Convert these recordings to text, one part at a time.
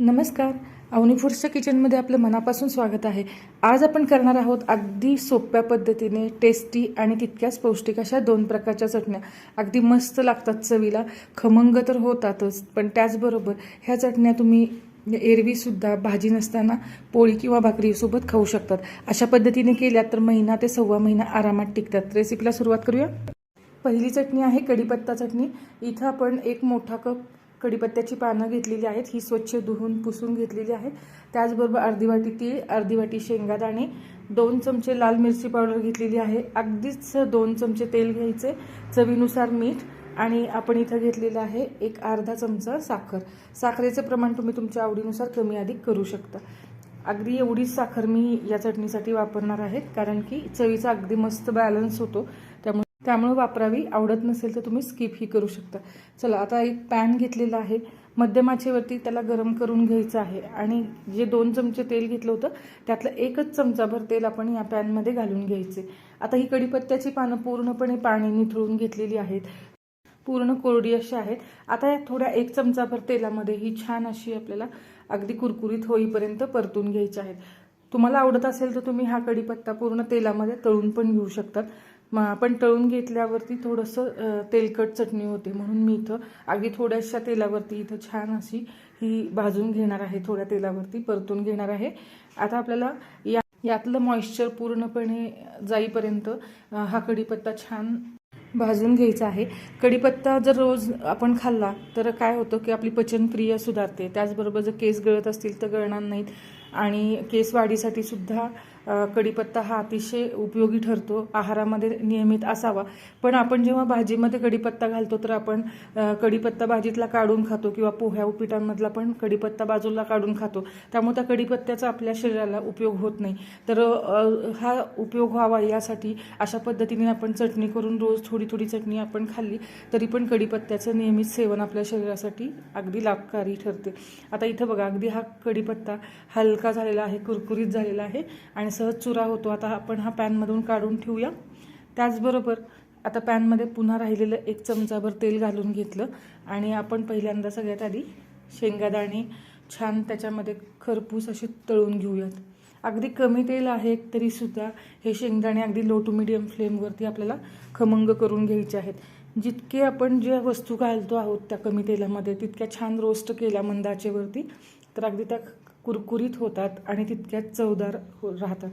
नमस्कार. अवनी फूड्सच्या किचनमध्ये आपलं मनापासून स्वागत आहे. आज आपण करणार आहोत अगदी सोप्या पद्धतीने टेस्टी आणि तितक्याच पौष्टिक अशा दोन प्रकारच्या चटण्या. अगदी मस्त लागतात चवीला. खमंग तर होतातच पण त्याचबरोबर ह्या चटण्या तुम्ही एरवीसुद्धा भाजी नसताना पोळी किंवा भाकरीसोबत खाऊ शकतात. अशा पद्धतीने केल्या तर महिना ते सव्वा महिना आरामात टिकतात. रेसिपीला सुरुवात करूया. पहिली चटणी आहे कढीपत्ता चटणी. इथं आपण एक मोठा कप कढीपत्त्याची पानं घेतलेली आहेत. ही स्वच्छ धुवून पुसून घेतलेली आहेत. त्याचबरोबर अर्धी वाटी तीळ अर्धी वाटी शेंगादाणे दोन चमचे लाल मिरची पावडर घेतलेली आहे. अगदीच दोन चमचे तेल घ्यायचे. चवीनुसार मीठ आणि आपण इथं घेतलेलं आहे एक अर्धा चमचा साखर. साखरेचं प्रमाण तुम्ही तुमच्या आवडीनुसार कमी अधिक करू शकता. अगदी एवढीच साखर मी या चटणीसाठी वापरणार आहे कारण की चवीचा अगदी मस्त बॅलन्स होतो. त्यामुळे त्यामुळे वापरावी. आवडत नसेल तर तुम्ही स्किप ही करू शकता. चला आता एक पॅन घेतलेला आहे. मध्यमाचेवरती त्याला गरम करून घ्यायचं आहे. आणि जे दोन चमचे तेल घेतलं होतं त्यातलं एकच चमचाभर तेल आपण या पॅनमध्ये घालून घ्यायचे. आता ही कढीपत्त्याची पानं पूर्णपणे पाणी निथळून घेतलेली आहेत. पूर्ण कोरडी अशी आहेत. आता या थोड्या एक चमचाभर तेलामध्ये ही छान अशी आपल्याला अगदी कुरकुरीत होईपर्यंत परतून घ्यायची आहेत. तुम्हाला आवडत असेल तर तुम्ही हा कढीपत्ता पूर्ण तेलामध्ये तळून पण घेऊ शकतात. मग आपण तळून घेतल्यावरती थोडंसं तेलकट चटणी होते म्हणून मी इथं अगदी थोड्याशा तेलावरती इथं छान अशी ही भाजून घेणार आहे थोड्या तेलावरती परतून घेणार आहे. आता आपल्याला या यातलं मॉइश्चर पूर्णपणे जाईपर्यंत हा कढीपत्ता छान भाजून घ्यायचा आहे. कढीपत्ता जर रोज आपण खाल्ला तर काय होतं की आपली पचनक्रिया सुधारते. त्याचबरोबर जर केस गळत असतील तर गळणार नाहीत. आणि केस वाढीसाठी सुद्धा कढीपत्ता हा अतिशय उपयोगी ठरतो आहारामध्ये नियमित असावा. पण आपण जेव्हा भाजीमध्ये कढीपत्ता घालतो तर आपण कढीपत्ता भाजीतला काढून खातो किंवा पोह्या उपिटांमधला पण कढीपत्ता बाजूला काढून खातो. त्यामुळे त्या कढीपत्त्याचा आपल्या शरीराला उपयोग होत नाही. तर हा उपयोग व्हावा यासाठी अशा पद्धतीने आपण चटणी करून रोज थोडी थोडी चटणी आपण खाल्ली तरी पण कढीपत्त्याचं नियमित सेवन आपल्या शरीरासाठी अगदी लाभकारी ठरते. आता इथं बघा अगदी हा कढीपत्ता हलका झालेला आहे कुरकुरीत झालेला आहे आणि सहज चुरा होतो. आता आपण हा पॅनमधून काढून ठेवूया. त्याचबरोबर आता पॅनमध्ये पुन्हा राहिलेलं एक चमचाभर तेल घालून घेतलं. आणि आपण पहिल्यांदा सगळ्यात आधी शेंगादाणे छान त्याच्यामध्ये खरपूस असे तळून घेऊयात. अगदी कमी तेल आहे तरीसुद्धा हे शेंगदाणे अगदी लो टू मिडियम फ्लेमवरती आपल्याला खमंग करून घ्यायचे आहेत. जितके आपण ज्या वस्तू घालतो आहोत त्या कमी तेलामध्ये तितक्या छान रोस्ट केल्या मंदाचेवरती तर अगदी त्या कुरकुरीत होतात आणि तितक्याच चवदार हो राहतात.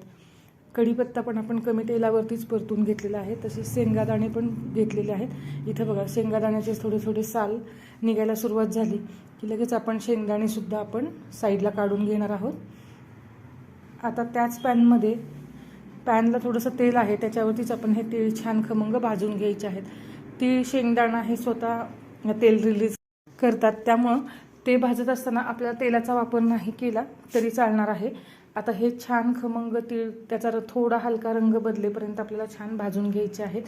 कढीपत्ता पण आपण कमी तेलावरतीच परतून घेतलेला आहे. तसेच शेंगादाणे पण घेतलेले आहेत. इथं बघा शेंगादाण्याचे थोडे थोडे साल निघायला सुरुवात झाली की लगेच आपण शेंगदाणेसुद्धा आपण साईडला काढून घेणार आहोत. आता त्याच पॅनमध्ये पॅनला थोडंसं तेल आहे त्याच्यावरतीच आपण हे तीळ छान खमंग भाजून घ्यायचे आहेत. तीळ शेंगदाणा हे स्वतः तेल रिलीज करतात. त्यामुळं ते भाजत असताना आपल्याला तेलाचा वापर नाही केला तरी चालणार आहे. आता हे छान खमंग तीळ त्याचा र- थोडा हलका रंग बदलेपर्यंत आपल्याला छान भाजून घ्यायचे आहेत.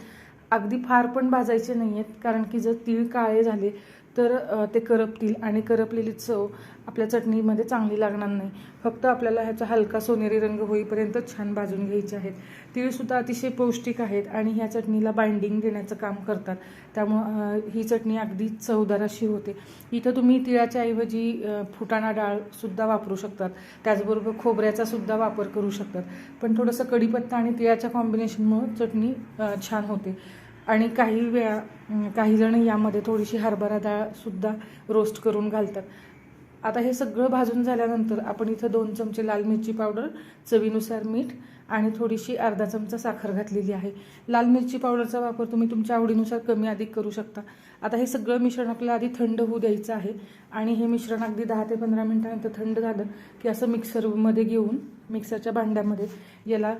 अगदी फार पण भाजायचे नाही आहेत कारण की जर तीळ काळे झाले तर ते करपतील आणि करपलेली चव आपल्या चटणीमध्ये चांगली लागणार नाही. फक्त आपल्याला ह्याचा हलका सोनेरी रंग होईपर्यंत छान भाजून घ्यायचे आहेत. तीळसुद्धा अतिशय पौष्टिक आहेत आणि ह्या चटणीला बाइंडिंग देण्याचं काम करतात. त्यामुळं ही चटणी अगदी चवदार अशी होते. इथं तुम्ही तिळाच्या ऐवजी फुटाणा डाळसुद्धा वापरू शकतात. त्याचबरोबर खोबऱ्याचा सुद्धा वापर करू शकतात. पण थोडंसं कढीपत्ता आणि तिळाच्या कॉम्बिनेशनमुळं चटणी छान होते. आणि काही वेळा काहीजण यामध्ये थोडीशी हरभरा डाळसुद्धा रोस्ट करून घालतात. आता हे सगळं भाजून झाल्यानंतर आपण इथं दोन चमचे लाल मिरची पावडर चवीनुसार मीठ आणि थोडीशी अर्धा चमचा साखर घातलेली आहे. लाल मिरची पावडरचा वापर तुम्ही तुमच्या आवडीनुसार कमी अधिक करू शकता. आता हे सगळं मिश्रण आपल्याला आधी थंड होऊ द्यायचं आहे आणि हे मिश्रण अगदी दहा ते पंधरा मिनटानंतर थंड झालं की असं मिक्सरमध्ये घेऊन मिक्सरच्या भांड्यामध्ये याला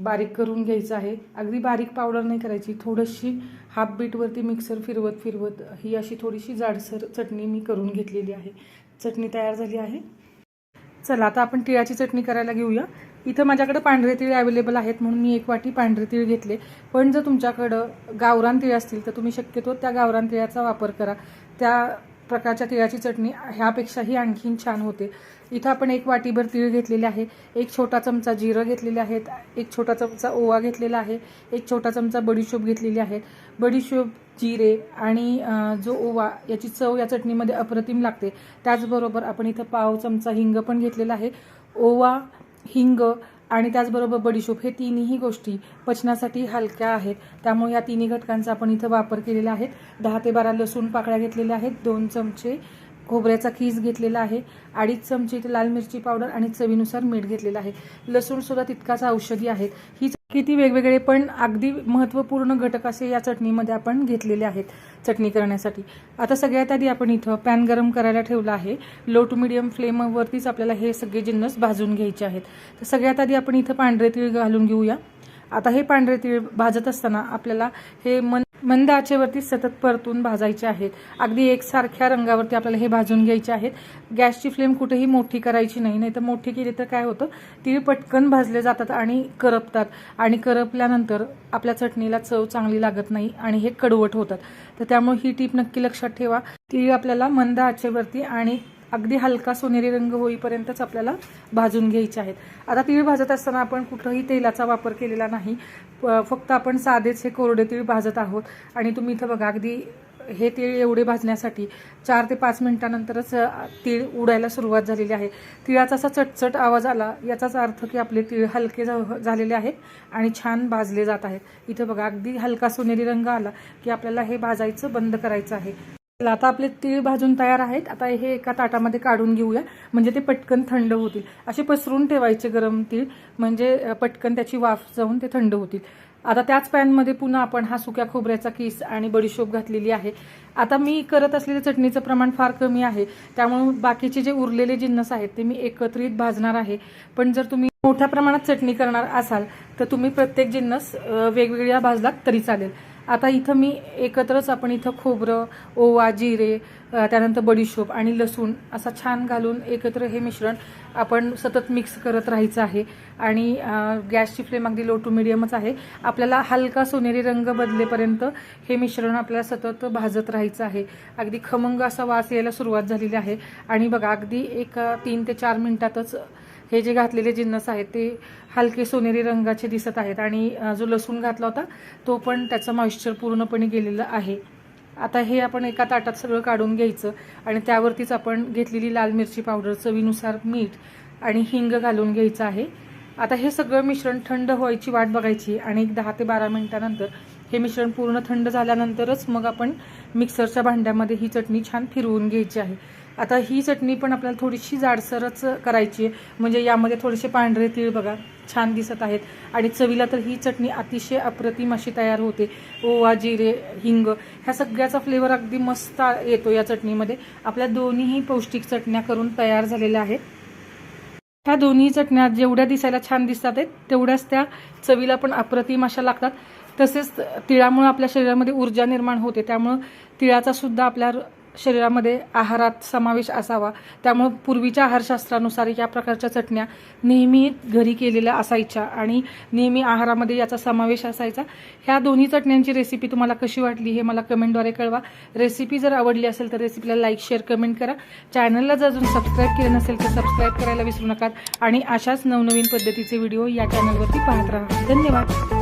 बारीक करून घ्यायचं आहे. अगदी बारीक पावडर नाही करायची थोडीशी हाफ बीटवरती मिक्सर फिरवत फिरवत ही अशी थोडीशी जाडसर चटणी मी करून घेतलेली आहे. चटणी तयार झाली आहे. चला आता आपण तिळाची चटणी करायला घेऊया. इथं माझ्याकडे पांढरे तीळ अवेलेबल आहेत म्हणून मी एक वाटी पांढरे तीळ घेतले. पण जर तुमच्याकडं गावरान तीळ असतील तर तुम्ही शक्यतो त्या गावरान तिळाचा वापर करा. त्या प्रकारच्या तिळाची चटणी ह्यापेक्षाही आणखीन छान होते. इथं आपण एक वाटीभर तीळ घेतलेले आहे एक छोटा चमचा जिरं घेतलेले आहेत एक छोटा चमचा ओवा घेतलेला आहे एक छोटा चमचा बडीशोप घेतलेली आहे बडीशोप जिरे आणि जो ओवा याची चव या चटणीमध्ये अप्रतिम लागते. त्याचबरोबर आपण इथं पाव चमचा हिंग पण घेतलेला आहे. ओवा हिंग आणि त्याचबरोबर बडीशोप हे तिन्ही गोष्टी पचनासाठी हलक्या आहेत. त्यामुळे या तिन्ही घटकांचा आपण इथं वापर केलेला आहे. दहा ते बारा लसूण पाकळ्या घेतलेल्या आहेत. दोन चमचे खोबऱ्याचा खीस घेतलेला आहे अडीच चमचे इथे लाल मिरची पावडर आणि चवीनुसार मीठ घेतलेलं आहे. लसूण सुद्धा तितकाच औषधी आहेत. ही किती वेगवेगळे पण अगदी महत्त्वपूर्ण घटक असे या चटणीमध्ये आपण घेतलेले आहेत चटणी करण्यासाठी. आता सगळ्यात आधी आपण इथं पॅन गरम करायला ठेवला आहे. लो टू मिडियम फ्लेमवरतीच आपल्याला हे सगळे जिन्नस भाजून घ्यायचे आहेत. तर सगळ्यात आधी आपण इथं पांढरे तीळ घालून घेऊया. आता हे पांढरे तीळ भाजत असताना आपल्याला हे मन मंद आचेवरती सतत परतून भाजायचे आहेत. अगदी एकसारख्या रंगावरती आपल्याला हे भाजून घ्यायचे आहेत. गॅसची फ्लेम कुठेही मोठी करायची नाही नाही तर मोठी केली तर काय होतं? ती पटकन भाजले जातात आणि करपतात. आणि करपल्यानंतर आपल्या चटणीला चव चांगली लागत नाही आणि हे कडवट होतात. तर त्यामुळे ही टीप नक्की लक्षात ठेवा. तीळ आपल्याला मंद आचेवरती आणि अगदी हलका सोनेरी रंग होईपर्यंतच आपल्याला भाजून घ्यायचे आहेत. आता तीळ भाजत असताना आपण कुठंही तेलाचा वापर केलेला नाही. प- फक्त आपण साधेच हे कोरडे तीळ भाजत आहोत. आणि तुम्ही इथं बघा अगदी हे तीळ एवढे भाजण्यासाठी चार ते पाच मिनिटानंतरच तीळ उडायला सुरुवात झालेली आहे. तिळाचा असा चटचट आवाज आला याचाच अर्थ की आपले तीळ हलके झालेले आहेत आणि छान भाजले जात आहेत. इथं बघा अगदी हलका सोनेरी रंग आला की आपल्याला हे भाजायचं बंद करायचं आहे. आता आपले तीळ भाजून तयार आहेत. आता हे एका ताटामध्ये काढून घेऊया. म्हणजे ते पटकन थंड होतील. असे पसरून ठेवायचे गरम तीळ. म्हणजे पटकन त्याची वाफ जाऊन ते थंड होतील. आता त्याच पॅनमध्ये पुन्हा आपण हा सुक्या खोबऱ्याचा किस आणि बडीशोप घातलेली आहे. आता मी करत असलेल्या चटणीचं प्रमाण फार कमी आहे. त्यामुळे बाकीचे जे उरलेले जिन्नस आहेत ते मी एकत्रित भाजणार आहे. पण जर तुम्ही मोठ्या प्रमाणात चटणी करणार असाल तर तुम्ही प्रत्येक जिन्नस वेगवेगळ्या भाजलात तरी चालेल. आता इथं मी एकत्रच आपण इथं खोबरं ओवा जिरे त्यानंतर बडीशोप आणि लसूण असा छान घालून एकत्र हे मिश्रण आपण सतत मिक्स करत राहायचं आहे. आणि गॅसची फ्लेम अगदी लो टू मिडियमच आहे. आपल्याला हलका सोनेरी रंग बदलेपर्यंत हे मिश्रण आपल्याला सतत भाजत राहायचं आहे. अगदी खमंग असा वास यायला सुरुवात झालेली आहे. आणि बघा अगदी एक तीन ते चार मिनिटातच हे जे घातलेले जिन्नस आहेत ते हलके सोनेरी रंगाचे दिसत आहेत आणि जो लसूण घातला होता तो पण त्याचं मॉइश्चर पूर्णपणे गेलेलं आहे. आता हे आपण एका ताटात सगळं काढून घ्यायचं आणि त्यावरतीच आपण घेतलेली लाल मिरची पावडर चवीनुसार मीठ आणि हिंग घालून घ्यायचं आहे. आता हे सगळं मिश्रण थंड व्हायची वाट बघायची आणि एक दहा ते बारा मिनिटानंतर हे मिश्रण पूर्ण थंड झाल्यानंतरच मग आपण मिक्सरच्या भांड्यामध्ये ही चटणी छान फिरवून घ्यायची आहे. आता ही चटणी पण आपल्याला थोडीशी जाडसरच करायची आहे. म्हणजे यामध्ये थोडेसे पांढरे तीळ बघा छान दिसत आहेत. आणि चवीला तर ही चटणी अतिशय अप्रतिम अशी तयार होते. ओवा जिरे हिंग ह्या सगळ्याचा फ्लेवर अगदी मस्त येतो या चटणीमध्ये. आपल्या दोन्हीही पौष्टिक चटण्या करून तयार झालेल्या आहेत. ह्या दोन्ही चटण्या जेवढ्या दिसायला छान दिसतात आहेत तेवढ्याच त्या चवीला पण अप्रतिम अशा लागतात. तसेच तिळामुळे आपल्या शरीरामध्ये ऊर्जा निर्माण होते. त्यामुळं तिळाचा सुद्धा आपल्या शरीरामध्ये आहारात समावेश असावा. त्यामुळं पूर्वीच्या आहारशास्त्रानुसार या प्रकारच्या चटण्या नेहमी घरी केलेल्या असायच्या आणि नेहमी आहारामध्ये याचा समावेश असायचा. ह्या दोन्ही चटण्यांची रेसिपी तुम्हाला कशी वाटली हे मला कमेंटद्वारे कळवा. रेसिपी जर आवडली असेल तर रेसिपीला लाईक शेअर कमेंट करा. चॅनलला जर अजून सबस्क्राईब केलं नसेल तर सबस्क्राईब करायला विसरू नका. आणि अशाच नवनवीन पद्धतीचे व्हिडिओ या चॅनलवरती पाहत राहा. धन्यवाद.